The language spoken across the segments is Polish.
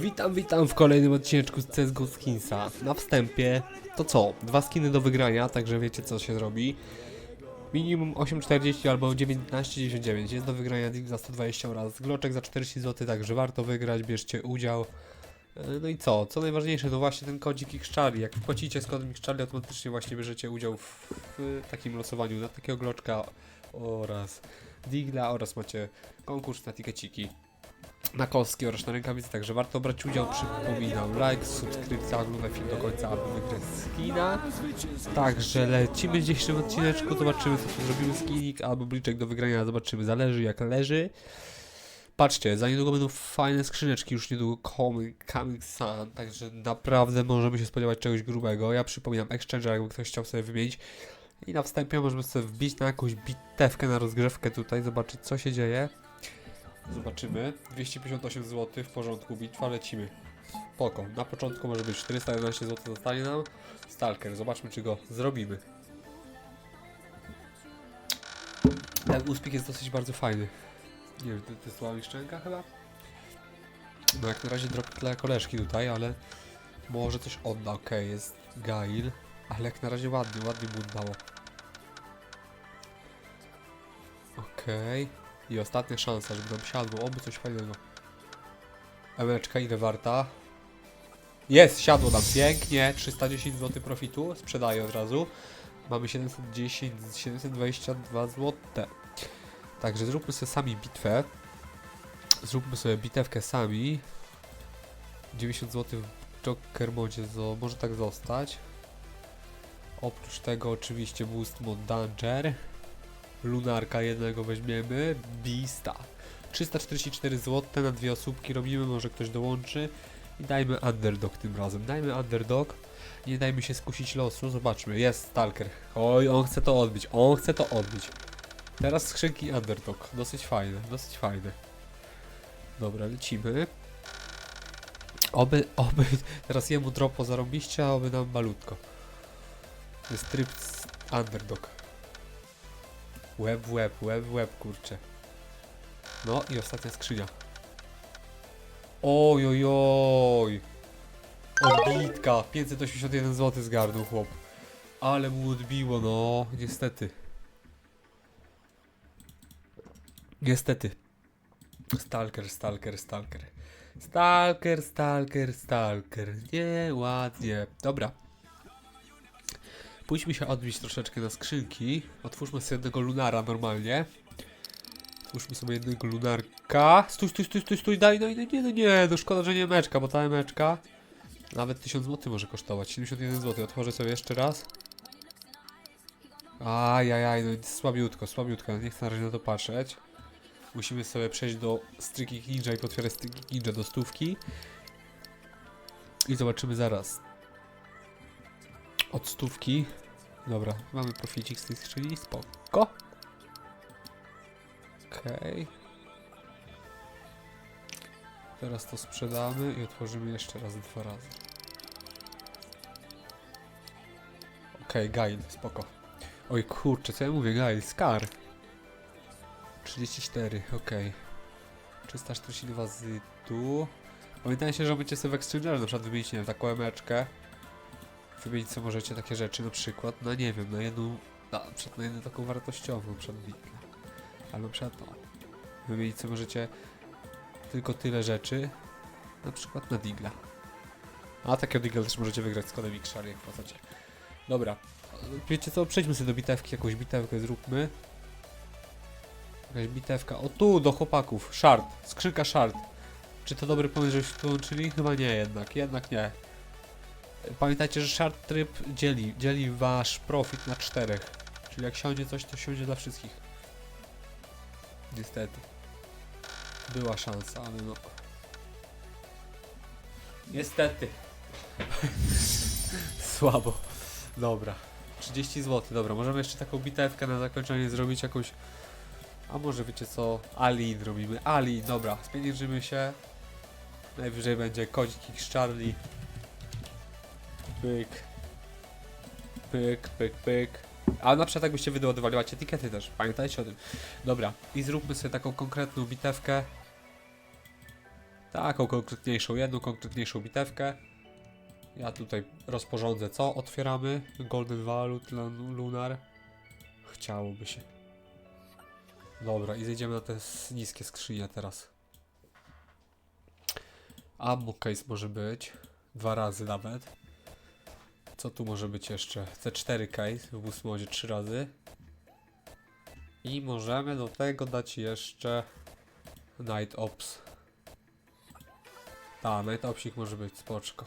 Witam, witam w kolejnym odcineczku z CSGO Skinsa. Na wstępie, to co? Dwa skiny do wygrania, także wiecie co się zrobi. Minimum 8,40 albo 19,99 jest do wygrania deal za 120 oraz gloczek za 40 zł, także warto wygrać, bierzcie udział. E, No i co? Co najważniejsze to właśnie ten kodzik Xcharlie. Jak płacicie z kodem Xcharlie automatycznie właśnie bierzecie udział w, w takim losowaniu na takiego gloczka oraz digla oraz macie konkurs na tikeciki na kostki oraz na rękawice, także warto brać udział. Przypominam, like, subskrypcja, oglądaj film do końca, aby wygrać skina. Także lecimy w dzisiejszym odcineczku, zobaczymy co zrobimy skinik, albo bliczek do wygrania, zobaczymy, zależy jak leży. Patrzcie, za niedługo będą fajne skrzyneczki, już niedługo coming, coming sun, także naprawdę możemy się spodziewać czegoś grubego. Ja przypominam, Exchanger, jakby ktoś chciał sobie wymienić. I na wstępie możemy sobie wbić na jakąś bitewkę, na rozgrzewkę tutaj, zobaczyć co się dzieje. Zobaczymy. 258 zł, w porządku, bitwa, lecimy. Spoko. Na początku może być 411 zł, zostanie nam. Stalker, zobaczmy czy go zrobimy. Ten uspik jest dosyć bardzo fajny. Nie wiem, to, jest słaba szczęka chyba? No jak na razie drop dla koleżki tutaj, ale może coś odda. Okej, jest Gail, ale jak na razie ładnie, ładnie mu oddało. Okej. I ostatnia szansa, żeby nam siadło, oby coś fajnego. Emeczka, ile warta? Jest, siadło nam pięknie, 310 zł profitu, sprzedaję od razu. Mamy 710, 722 zł. Także zróbmy sobie sami bitwę. Zróbmy sobie bitewkę sami. 90 zł w Joker modzie, może tak zostać. Oprócz tego oczywiście boost mod Danger. Lunarka jednego weźmiemy. Beasta. 344 zł na dwie osóbki robimy, może ktoś dołączy. I dajmy underdog tym razem. Dajmy underdog. Nie dajmy się skusić losu. Zobaczmy. Jest Stalker. Oj, on chce to odbić. On chce to odbić. Teraz skrzynki underdog. Dosyć fajne, dosyć fajne. Dobra, lecimy. Oby, oby, teraz jemu dropo zarobiście, a oby nam malutko. Jest tryb underdog. Łeb łeb, łeb łeb, kurczę. No i ostatnia skrzynia. Oj, oj, oj. Odbitka. 581 zł zgarnął chłop. Ale mu odbiło, no. Niestety. Niestety. Stalker, stalker, stalker. Stalker, stalker, stalker. Nieładnie. Dobra. Pójdźmy się odbić troszeczkę na skrzynki. Otwórzmy sobie jednego lunara normalnie. Otwórzmy sobie jednego lunarka. Stój, stój, stój, stój, stój, daj, daj, nie, no nie, no szkoda, że nie meczka, bo ta meczka nawet 1000 zł może kosztować, 71 zł. Otworzę sobie jeszcze raz. Ajajaj, no słabiutko, słabiutko, nie chcę na razie na to patrzeć. Musimy sobie przejść do Striki Ninja i potwierać Striki Ninja do stówki. I zobaczymy zaraz. Od stówki. Dobra, mamy proficik z tej skrzyni, spoko. Okej. Teraz to sprzedamy i otworzymy jeszcze raz dwa razy. Okej, Gail, spoko. Oj kurczę, co ja mówię, Gail, Scar. 34, okej. 342 z tu. Pamiętajcie, że będziecie sobie w Exchangerze na przykład wymienić, nie wiem, taką emeczkę. Wymienić sobie możecie takie rzeczy, na przykład, no nie wiem, na jedną, na, przykład na jedną taką wartościową, przykład bitkę. Albo przykład to. Wymienić sobie możecie tylko tyle rzeczy, na przykład na Digla. A takiego Digla też możecie wygrać z kodem Xshare, jak płacacie. Dobra, wiecie co, przejdźmy sobie do bitewki, jakąś bitewkę zróbmy. Jakaś bitewka, o tu, do chłopaków, shard, skrzynka shard. Czy to dobry pomysł, żebyście połączyli? Chyba nie jednak, jednak nie. Pamiętajcie, że shard tryb dzieli, dzieli wasz profit na czterech. Czyli jak siądzie coś, to siądzie dla wszystkich. Niestety. Była szansa, ale no. Niestety. Słabo. Dobra. 30 zł, dobra. Możemy jeszcze taką bitewkę na zakończenie zrobić jakąś. A może wiecie co? Ali robimy. Ali, dobra. Spieniężymy się. Najwyżej będzie kodzik X Charlie. Pyk. Pyk, pyk, pyk. A na przykład jakbyście macie etykiety też, pamiętajcie o tym. Dobra, i zróbmy sobie taką konkretną bitewkę. Taką konkretniejszą, jedną konkretniejszą bitewkę. Ja tutaj rozporządzę co? Otwieramy. Golden Valut, Lun- Lunar. Chciałoby się. Dobra, i zejdziemy na te niskie skrzynie teraz. Ammo case może być. Dwa razy nawet. Co tu może być jeszcze? C4 case w boost modzie 3 razy. I możemy do tego dać jeszcze Night Ops. Ta, Night Opsik może być, spoczko.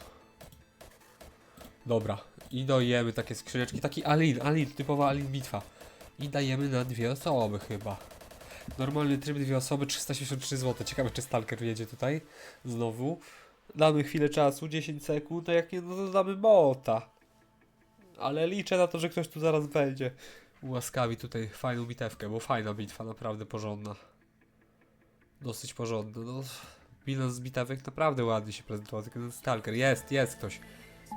Dobra, i dojemy takie skrzyneczki, taki Alin, Alin, typowa Alin bitwa. I dajemy na dwie osoby chyba. Normalny tryb dwie osoby, 373 zł. Ciekawe czy Stalker jedzie tutaj znowu. Damy chwilę czasu, 10 sekund, a jak nie, no to damy bota. Ale liczę na to, że ktoś tu zaraz będzie. Ułaskawi tutaj fajną bitewkę, bo fajna bitwa, naprawdę porządna. Dosyć porządna, no. Bilans z bitewek naprawdę ładnie się prezentował, tylko ten Stalker. Jest, jest ktoś.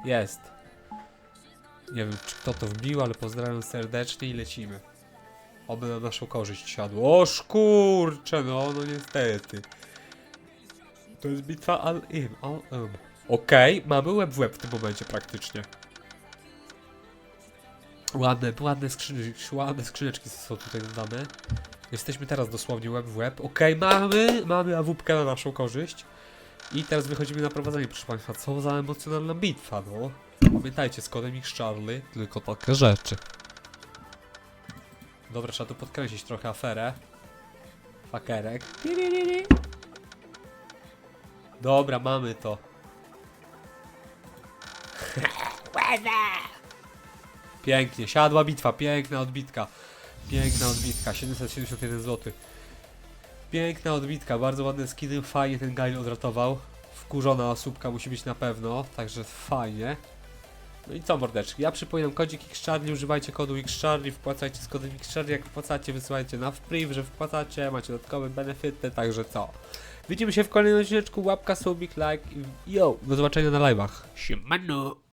Jest. Nie wiem, czy kto to wbił, ale pozdrawiam serdecznie i lecimy. Oby na naszą korzyść siadło. O szkurcze, no, no niestety. To jest bitwa all-in, all-in. Okej, mamy łeb w łeb w tym momencie praktycznie. Ładne, ładne, skrzyn ładne skrzyneczki są tutaj dodane. Jesteśmy teraz dosłownie łeb w łeb. Okej, mamy, mamy awupkę na naszą korzyść. I teraz wychodzimy na prowadzenie, proszę Państwa. Co za emocjonalna bitwa, no. Pamiętajcie, z kodem X Charlie, tylko takie rzeczy. Dobra, trzeba tu podkręcić trochę aferę. Fakerek. Dobra, mamy to. Pięknie, siadła bitwa, piękna odbitka. Piękna odbitka, 771 zł. Piękna odbitka, bardzo ładne skiny, fajnie ten Gail odratował. Wkurzona osóbka musi być na pewno, także fajnie. No i co mordeczki, ja przypominam kodzik XCharlie, używajcie kodu XCharlie, wpłacajcie z kodem XCharlie, jak wpłacacie wysyłajcie na wpriv, że wpłacacie, macie dodatkowe benefity, także co. Widzimy się w kolejnym odcineczku, łapka, subik, like i yo, do zobaczenia na live'ach. Siemano!